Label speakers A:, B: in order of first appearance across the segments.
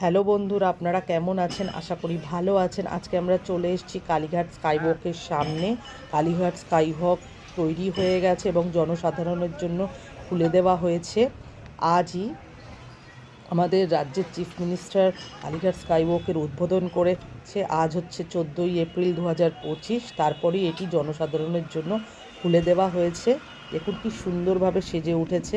A: Hello বন্ধুরা, আপনারা কেমন আছেন? আশা করি ভালো আছেন। আজকে আমরা চলে এসেছি কালীঘাট স্কাইওয়াকের সামনে। কালীঘাট স্কাইওয়াক তৈরি হয়ে গেছে এবং জনসাধারণের জন্য খুলে দেওয়া হয়েছে। আজই আমাদের রাজ্যের চিফ মিনিস্টার কালীঘাট স্কাইওয়াকের উদ্বোধন করেছে। আজ হচ্ছে চোদ্দোই এপ্রিল দু হাজার পঁচিশ। তারপরেই এটি জনসাধারণের জন্য খুলে দেওয়া হয়েছে। দেখুন কি সুন্দরভাবে সেজে উঠেছে।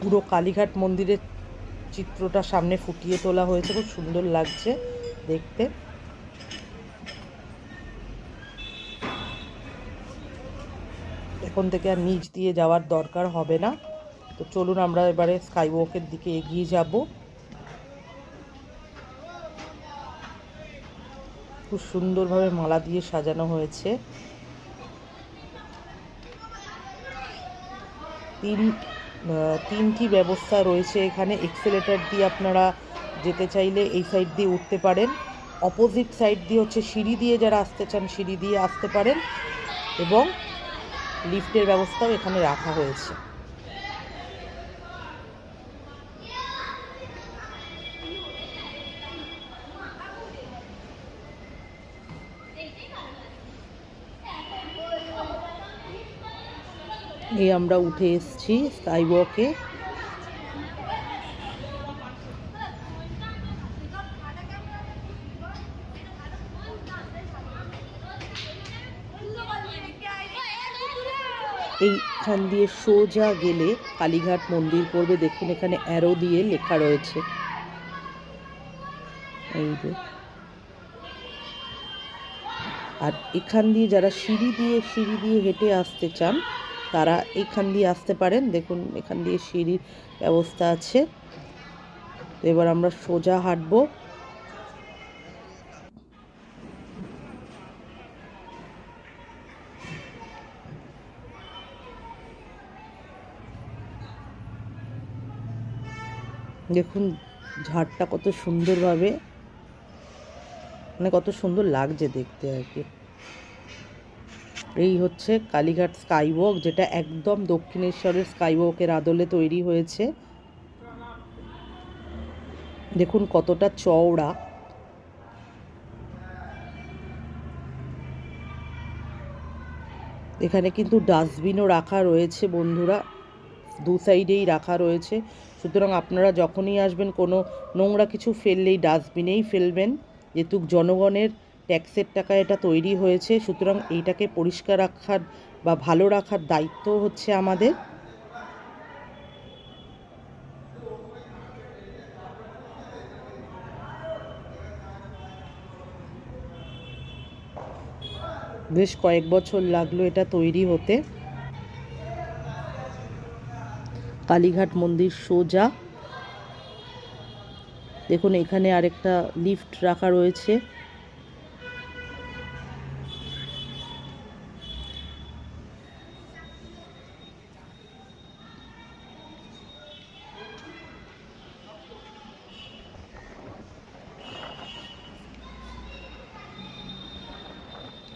A: পুরো কালীঘাট মন্দিরের চিত্রটা সামনে ফুটিয়ে তোলা হয়েছে, খুব সুন্দর লাগছে দেখতে। এখন থেকে আর নিচ দিয়ে যাওয়ার দরকার হবে না। তো চলুন আমরা এবারে স্কাই ওয়াকের দিকে এগিয়ে যাব। খুব সুন্দরভাবে মালা দিয়ে সাজানো হয়েছে। তিন তিনটি ব্যবস্থা রয়েছে এখানে। এক্সেলেটার দিয়ে আপনারা যেতে চাইলে এই সাইড দিয়ে উঠতে পারেন। অপোজিট সাইড দিয়ে হচ্ছে সিঁড়ি দিয়ে যারা আসতে চান সিঁড়ি দিয়ে আসতে পারেন এবং লিফটের ব্যবস্থাও এখানে রাখা হয়েছে। এই আমরা উঠে এসছি স্কাই ওয়াকে এইখান দিয়ে সোজা গেলে কালীঘাট মন্দির পড়বে। দেখুন এখানে অ্যারো দিয়ে লেখা রয়েছে। এই যে। আর এখান দিয়ে যারা সিঁড়ি দিয়ে সিঁড়ি দিয়ে হেঁটে আসতে চান তারা এইখান দিয়ে আসতে পারেন। দেখুন, এখান দিয়ে সিঁড়ির ব্যবস্থা আছে। তো এবার আমরা সোজা হাঁটবো। দেখুন, ঝাড়টা কত সুন্দরভাবে মানে কত সুন্দর লাগছে দেখতে আর কি। এই হচ্ছে কালীঘাট স্কাইওয়াক, যেটা একদম দক্ষিণেশ্বরের স্কাইওয়াকের আদলে তৈরি হয়েছে। দেখুন কতটা চওড়া। এখানে কিন্তু ডাস্টবিনও রাখা রয়েছে বন্ধুরা, দু সাইডেই রাখা রয়েছে। সুতরাং আপনারা যখনই আসবেন, কোনো নোংরা কিছু ফেললেই ডাস্টবিনেই ফেলবেন। যেহেতু জনগণের ট্যাক্সের টাকা এটা তৈরি হয়েছে, সুতরাং এইটাকে পরিষ্কার রাখার বা ভালো রাখার দায়িত্ব হচ্ছে আমাদের। বেশ কয়েক বছর লাগল এটা তৈরি হতে। কালীঘাট মন্দির সোজা। দেখুন, এখানে আরেকটা লিফট রাখা রয়েছে।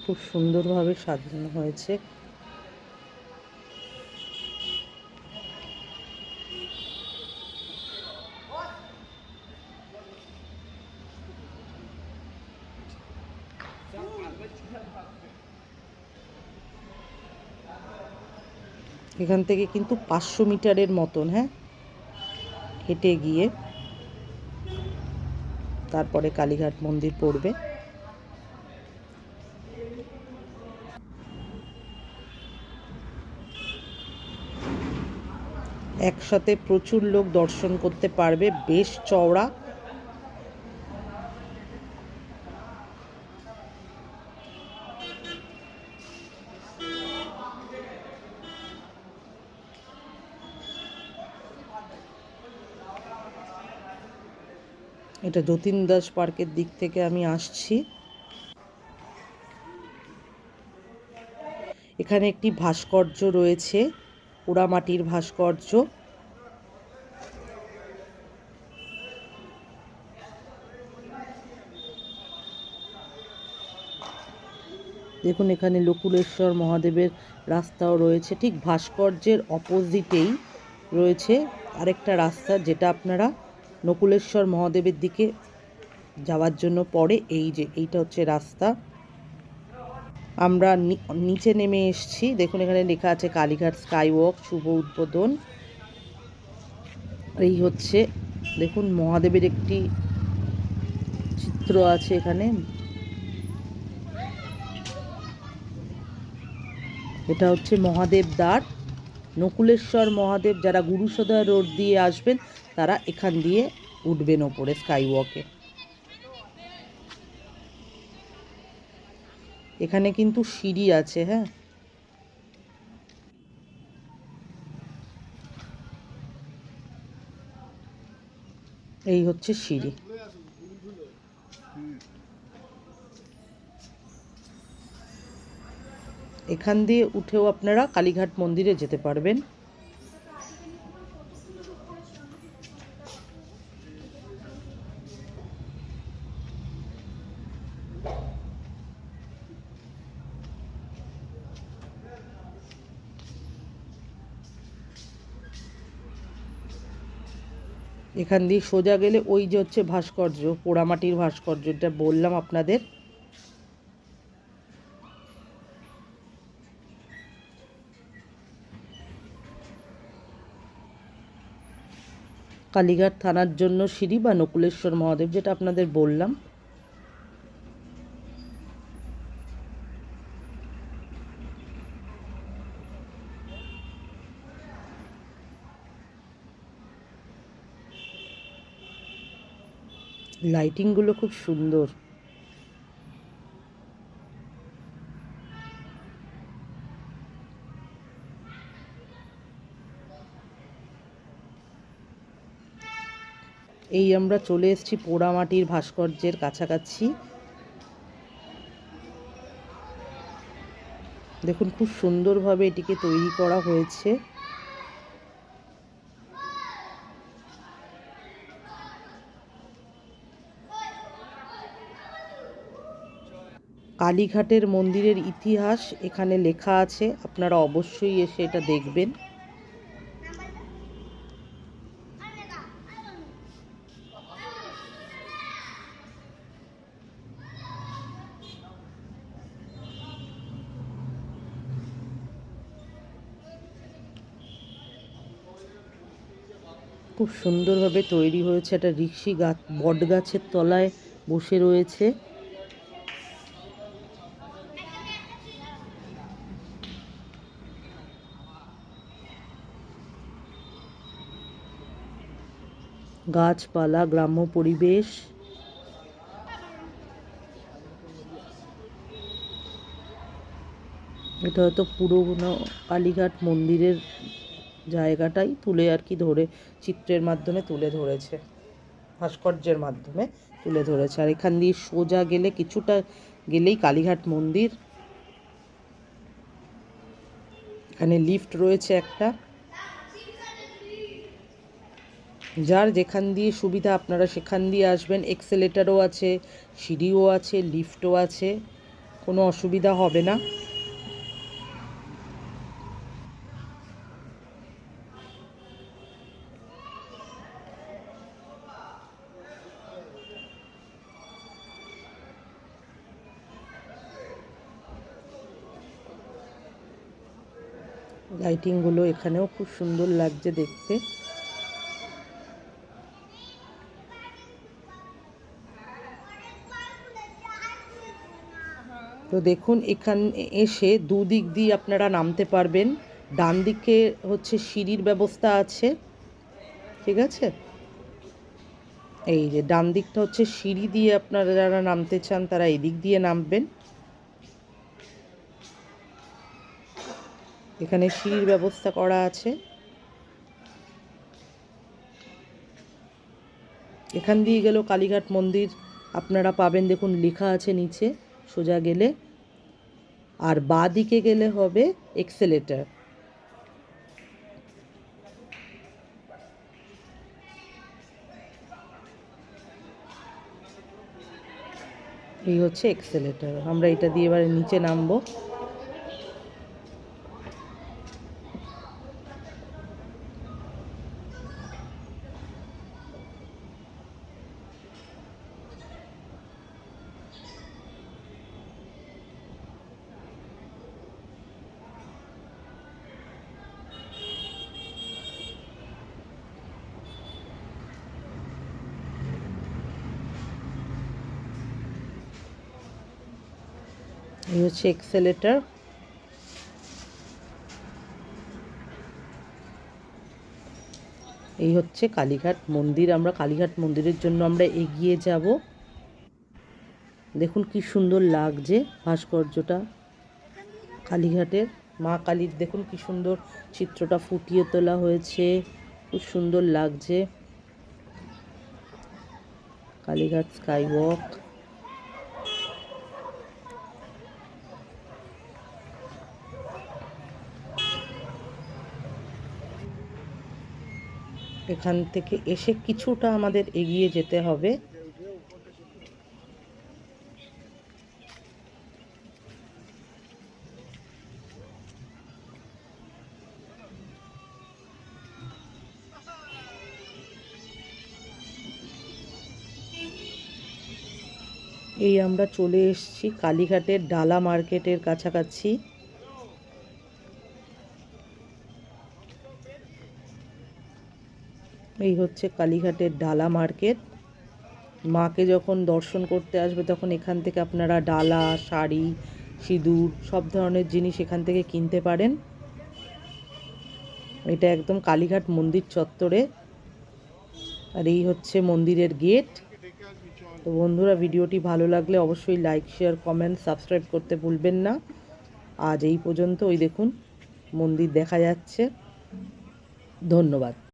A: খুব সুন্দরভাবে সাজানো হয়েছে। এখান থেকে কিন্তু পাঁচশো মিটারের মতন হ্যাঁ? হেঁটে গিয়ে তারপরে কালীঘাট মন্দির পড়বে। একসাথে প্রচুর লোক দর্শন করতে পারবে, বেশ চওড়া। এটা যতীন দাস পার্কের দিক থেকে আমি আসছি। এখানে একটি ভাস্কর্য রয়েছে। পোড়ামাটির ভাস্কর্য। দেখুন, এখানে লকুলেশ্বর মহাদেবের রাস্তাও রয়েছে। ঠিক ভাস্কর্যের অপোজিটেই রয়েছে আরেকটা রাস্তা যেটা আপনারা নকুলেশ্বর মহাদেবের দিকে যাওয়ার জন্য পড়ে। এই যে, এইটা হচ্ছে রাস্তা। আমরা নিচে নেমে এসেছি। দেখুন, এখানে লেখা আছে কালীঘাট স্কাই ওয়াক শুভ উদ্বোধন। এই হচ্ছে, দেখুন, মহাদেবের একটি চিত্র আছে এখানে। এটা হচ্ছে মহাদেব দ্বার। নকুলেশ্বর মহাদেব, যারা গুরুসদা রোড দিয়ে আসবেন, তারা এখান দিয়ে উঠবেন ওপরে স্কাই এখানে কিন্তু সিঁড়ি আছে হ্যাঁ। এই হচ্ছে সিঁড়ি। এখান দিয়ে উঠেও আপনারা কালীঘাট মন্দিরে যেতে পারবেন। এখান দিয়ে সোজা গেলে ওই যে হচ্ছে ভাস্কর্য, পোড়ামাটির ভাস্কর্য, এটা বললাম আপনাদের। কালীঘাট থানার জন্য সিঁড়ি বা নকুলেশ্বর মহাদেব, যেটা আপনাদের বললাম। লাইটিংগুলো খুব সুন্দর। এই আমরা চলে এসেছি পোড়ামাটির ভাস্কর্যের কাছাকাছি। দেখুন, খুব সুন্দরভাবে এটিকে তৈরি করা হয়েছে। কালীঘাটের মন্দিরের ইতিহাস এখানে লেখা আছে, আপনারা অবশ্যই এসে এটা দেখবেন। খুব সুন্দরভাবে তৈরি হয়েছে, একটা ঋষি গাছ বট গাছের তলায় বসে রয়েছে। গাছপালা, গ্রাম্য পরিবেশ। এটা হয়তো পুরোনো কালীঘাট মন্দিরের জায়গাটাই তুলে আর কি ধরে, চিত্রের মাধ্যমে তুলে ধরেছে, ভাস্কর্যের মাধ্যমে তুলে ধরেছে। আর এখান দিয়ে সোজা গেলে কিছুটা গেলেই কালীঘাট মন্দির। এখানে লিফট রয়েছে একটা। যার যেখান দিয়ে সুবিধা আপনারা সেখান দিয়ে আসবেন। এক্সেলেটারও আছে, সিঁড়িও আছে, লিফটও আছে, কোনো অসুবিধা হবে না। লাইটিংগুলো এখানেও খুব সুন্দর লাগছে দেখতে। তো দেখুন, এখান এসে দুদিক দিয়ে আপনারা নামতে পারবেন। ডান দিকে হচ্ছে সিঁড়ির ব্যবস্থা আছে। ঠিক আছে? এই যে ডান দিকটা হচ্ছে সিঁড়ি দিয়ে আপনারা যারা নামতে চান, তারা এদিক দিয়ে নামবেন। এখানে সিঁড়ির ব্যবস্থা করা আছে। এখান দিয়ে গেল কালীঘাট মন্দির আপনারা পাবেন। দেখুন, লেখা আছে নিচে। সোজা গেলে, আর বাঁ দিকে গেলে হবে এক্সেলেটার এই হচ্ছে এক্সেলেটার আমরা এটা দিয়ে এবারে নিচে নামবো। এই হচ্ছে এক্সেলেটার এই হচ্ছে কালীঘাট মন্দির। আমরা কালীঘাট মন্দিরের জন্য আমরা এগিয়ে যাব। দেখুন কি সুন্দর লাগছে ভাস্কর্যটা। কালীঘাটের মা কালীর, দেখুন কি সুন্দর চিত্রটা ফুটিয়ে তোলা হয়েছে। খুব সুন্দর লাগছে। কালীঘাট স্কাই এখান থেকে এসে কিছুটা আমাদের এগিয়ে যেতে হবে। এই আমরা চলে এসেছি কালীঘাটের ডালা মার্কেটের কাছাকাছি। এই হচ্ছে কালীঘাটের ডালা মার্কেট। মাকে যখন দর্শন করতে আসবে, তখন এখান থেকে আপনারা ডালা, শাড়ি, সিঁদুর, সব ধরনের জিনিস এখান থেকে কিনতে পারেন। এটা একদম কালীঘাট মন্দির চত্বরে। আর এই হচ্ছে মন্দিরের গেট। তো বন্ধুরা, ভিডিওটি ভালো লাগলে অবশ্যই লাইক, শেয়ার, কমেন্ট, সাবস্ক্রাইব করতে ভুলবেন না। আজ এই পর্যন্ত ওই দেখুন, মন্দির দেখা যাচ্ছে। ধন্যবাদ।